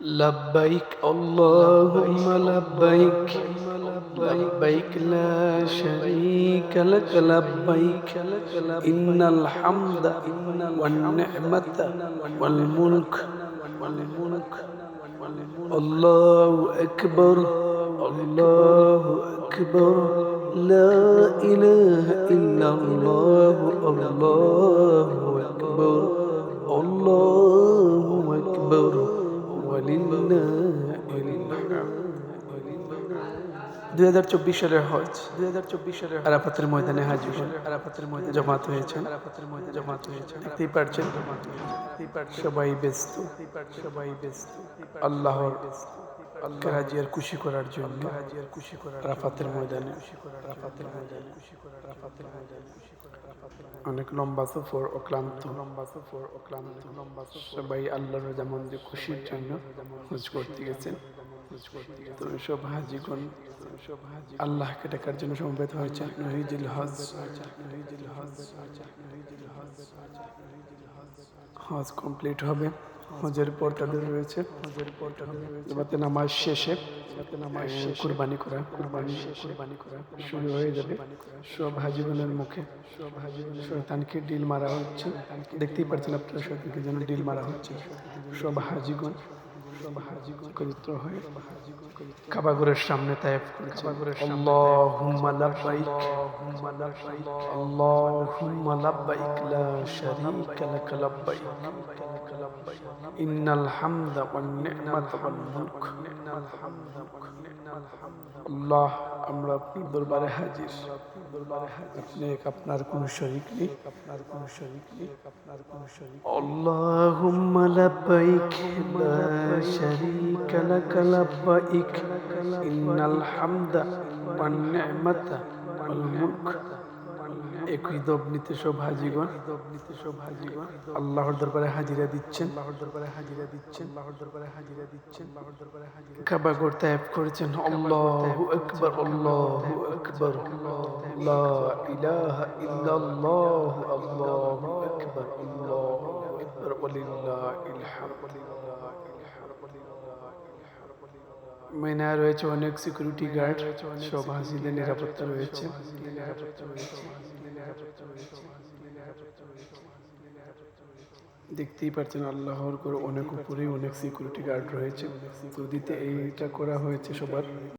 لبيك اللهم لبيك لبيك لا شريك لك لبيك إن الحمد والنعمة والملك والملك الله أكبر الله أكبر لا إله إلا الله الله দুই হাজার চব্বিশ সালের হজ দুই হাজার চব্বিশ সালের আরাফাতের ময়দানে হাজির আরাফাতের ময়দানে জমাত হয়েছেন। আরাফাতের ময়দানে জমাত হয়েছেন। দেখতেই পারছেন, সবাই ব্যস্ত। সবাই ব্যস্ত আল্লাহর আল্লাহ রাজিয়ার খুশি করার জন্য। রাজিয়ার খুশি করার রাফাতের ময়দানে। খুশি করার রাফাতের ময়দানে। খুশি করার রাফাতের ময়দানে। খুশি করার অনেক লম্বা সফর অক্লান্ত। লম্বা সফর অক্লান্ত। লম্বা সবাই আল্লাহর যেমন যে খুশির জন্য খোঁজ করতে গেছেন। তো সব হাজিগণ সব হাজি আল্লাহকে ডাকার জন্য সমবেত হয়েছেন নহিজুল হজ। নহিজুল হজ নহিজুল হজ। হজ কমপ্লিট হবে। হজের পর তাদের রয়েছে। হজের পর তাদের রয়েছে নামাজ শেষে নামাজ কুরবানি করা, কুরবানি কুরবানি করা শুরু হয়ে যাবে। সব হাজিগণের মুখে সব হাজিগণের শয়তানকে ডিল মারা হচ্ছে। দেখতেই পাচ্ছেন আপনারা শয়তানকে যেন ডিল মারা হচ্ছে। সব হাজিগণ একত্রিত হয়ে। কাবাগরের সামনে তায়েফ করেছে। আল্লাহুম্মা লাব্বাইক। আল্লাহুম্মা লাব্বাইক। লা শারীকা লাক লাব্বাইক। ইন্নাল হামদা ওয়ান নি'মাতা ওয়াল মুলক। আল্লাহ আমরা আপনার দরবারে হাজির। দরবারে হাজির আপনার কোনো শরীক নেই। আপনার কোনো শরীক নেই আপনার কোনো শরীক আল্লাহুম্মা লাব্বাইক লা লাব্বাইক ইন্নাল হামদা ওয়ান নি'মাতা ওয়াল মুলক একই দবনিতে সব হাজিগণ দবনিতে সব হাজিগণ আল্লাহর দরবারে হাজিরা দিচ্ছেন। আল্লাহর দরবারে হাজিরা দিচ্ছেন আল্লাহর দরবারে হাজিরা দিচ্ছেন আল্লাহর দরবারে হাজিরা কাবা করতে অ্যাপ করেছেন, আল্লাহু আকবার আল্লাহু আকবার, লা ইলাহা ইল্লাল্লাহ, আল্লাহু আকবার, আল্লাহু আকবার ওয়ালিল্লাহিল হামদ মেনা রয়েছে অনেক সিকিউরিটি গার্ড সব হাসিদের নিরাপত্তা রয়েছে। দেখতেই পাচ্ছেন আল্লাহর করে অনেক উপরেই অনেক সিকিউরিটি গার্ড রয়েছে। সৌদিতে এইটা করা হয়েছে সবার।